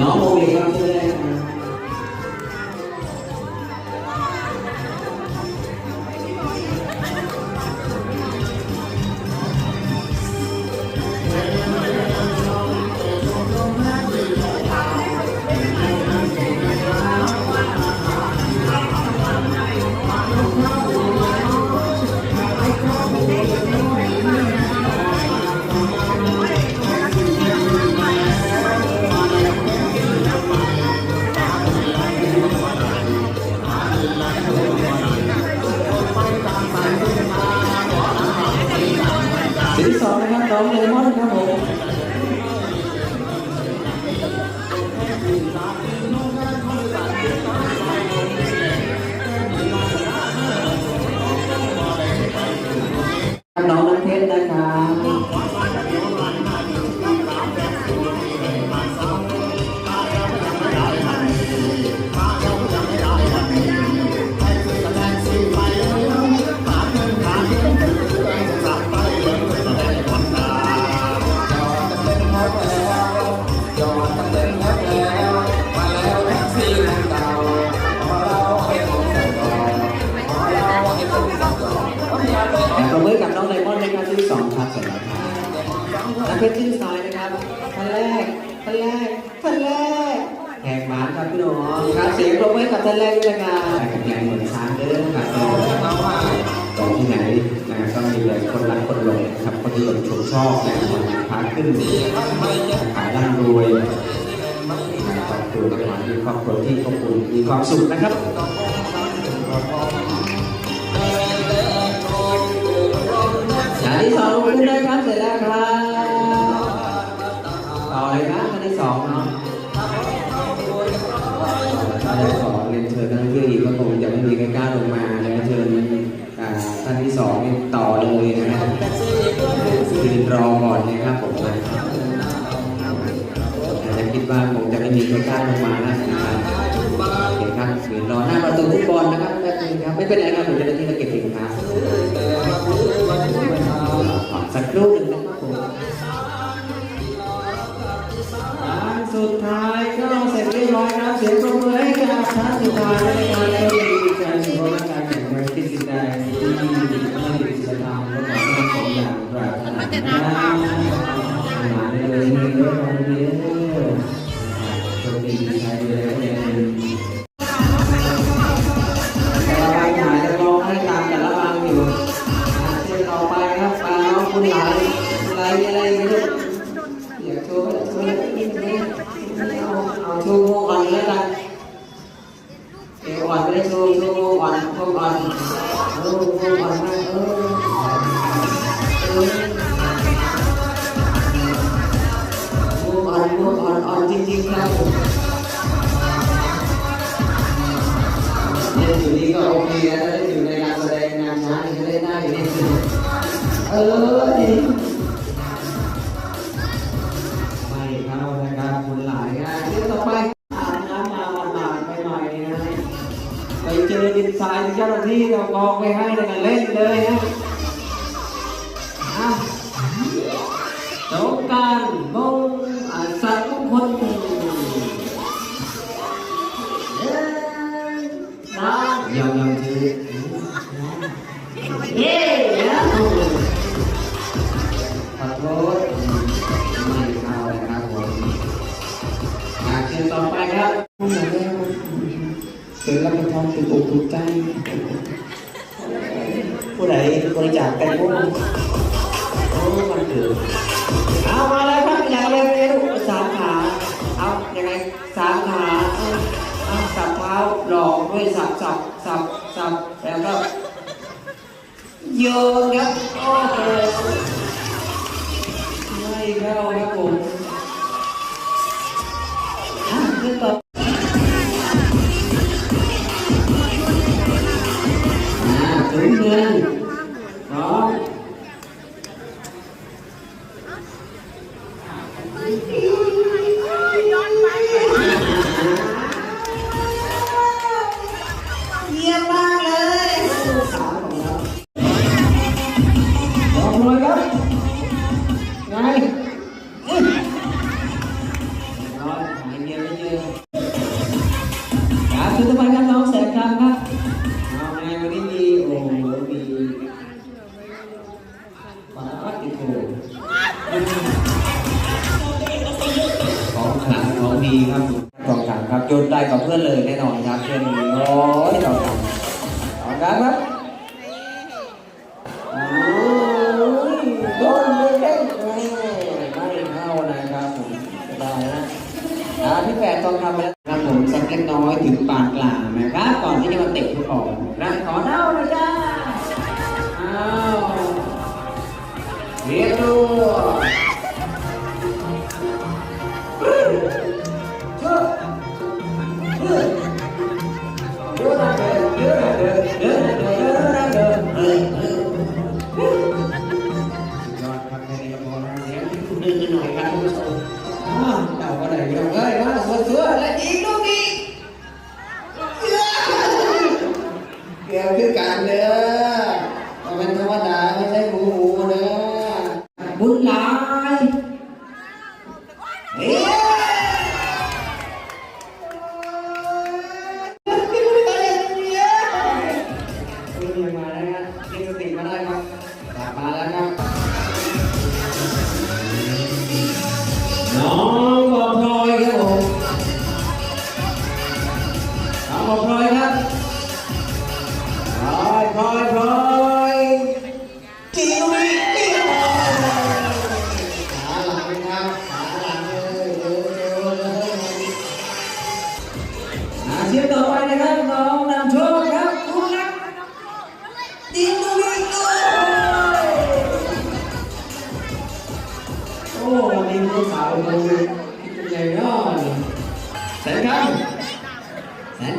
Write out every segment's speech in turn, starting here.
น้อ น้ำเพชรชื่อสายนะครับท่านแรกท่านแรกท่านแรกแขกหมานครับพี่น้องครับเสียงปรบมือกับท่านแรกด้วยนะครับกับแรงเหมือนช้างเด้อครับตรงที่ไหนนะครับก็มีเลยคนรักคนหลงนะครับคนที่หลงชมชอบนะครับพาขึ้นขายร่ำรวยครอบครัวกับหลานมีครอบครัวที่อบอุ่นมีความสุขนะครับอันที่สองลงขึ้นได้ครับเสร็จแล้วครับ ที่สองเนาะถ้าจะขอเรียนเชิญท่านที่อีกก็คงจะไม่มีใครกล้าลงมาเลยเชิญท่านที่สองต่อเลยนะครับยืนรอก่อนนะครับผมอาจจะคิดว่าคงจะไม่มีใครกล้าลงมาแล้วนะครับโอเคครับยืนรอหน้าประตูฟุตบอลนะครับแป๊บนึงครับไม่เป็นไรครับผมจะได้ที่เราเก็บสินค้าสัางอยู่เชิญต่อไปครับมาน้องคุณหลายหลายอะไรไม่รู้อยาชว์โชว์นิดนึงเอาเอาโชว์อ่อนแล้วกันเอวอ่อนไม่ได้โชว์โชว์อ่อนชว์อ่อนโอ้ชว์อ่อนมากเออ อ่อนโชว์อ่อนอ่อนจริงๆครับเล่นอยู่นี่ก็โอเคแล้วเล่นอยู่ในงานแสดงงานช้างนี่ก็เล่นได้อยู่นี่เออดีไม่เข้านะครับคุณหลายงานที่ต่อไปอาบน้ำมาหมาดๆใหม่ๆนะไปเจอดินทรายเจ้าหน้าที่เรากองไปให้เลยกันเล่นเลยฮะ มาเชิญต่อไปครับผู้หญ่แล้วเสือรับประทานถูกอกถูกใจผู้ใดบริจาคแตงโมโอ้มันเกิดเอามาเลยครับอย่างเร็วเร็วสามขาเอายังไงสามขาเอาเอาสับเท้าหลอกด้วยสับสับสับสับแล้วก็โยนครับโอ้โหไม่เข้าครับผม สบายครับน้องแสงครับครับเอาไงวันนี้มีโอ้โหมีปาติโกของขังของดีครับกองกลางครับโยนได้กับเพื่อนเลยแน่นอนครับเพื่อนโอ้ยกองกลางกองกลางครับโอ้ยโดนเลยเด้งไม่เข้านะครับผมสบายนะพี่แปดทองไปแล้ว เล็กน้อยถึงปานกลางนะครับ ก่อนที่จะมาเตะฟุตบอกนะขอเน่ มาแล้วนะน้องบอพลอยครับผมน้องบอพลอยครับพลอยพลอยพลอยจีนุ้ย อ้มีผู้สาวคนหนึ่งใหญ่ยอดแสนคำแสน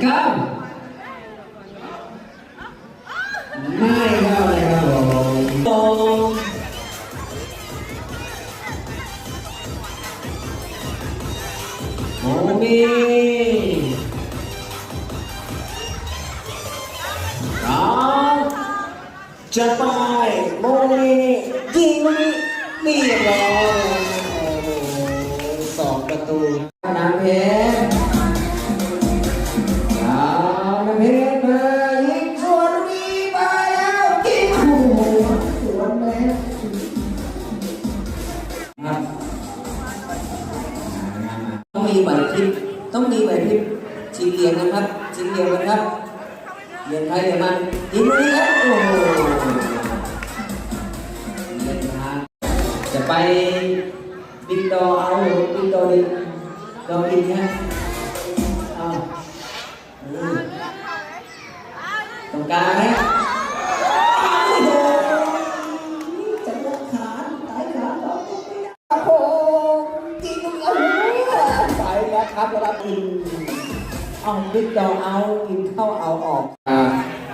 ประตูน้ำเพชรน้ำเพชรมายิงสวนมีไปแล้วกินโอ้โหสวนแม่ครับต้องมีไหวพริบต้องมีไหวพริบชิงเรียงนะครับชิงเรียงนะครับเรียนใครเรียนมันยิงลูกนี้ครับโอ้โหเล่นทางจะไปบินดอเอาหรือบินด อดินดอดินนี่ยเอาตรงกลางนะโอ้โหจะลกขาสายขาดอกโอ้โหจริงโอ้โหไปแล้วครับรับอินเอาบินดอเอากินเข้าเอาออก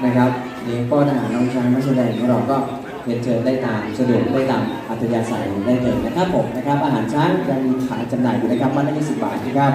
นะครับเลี้ยงป้อนอาหารน้องช้างนักแสดงของเราก็ เรียนเชิญได้ตามสะดวกได้ตามอัธยาศัยได้เลยนะครับผมนะครับ อาหารช้างยังขายจำหน่ายอยู่นะครับมันละ20บาทนะครับ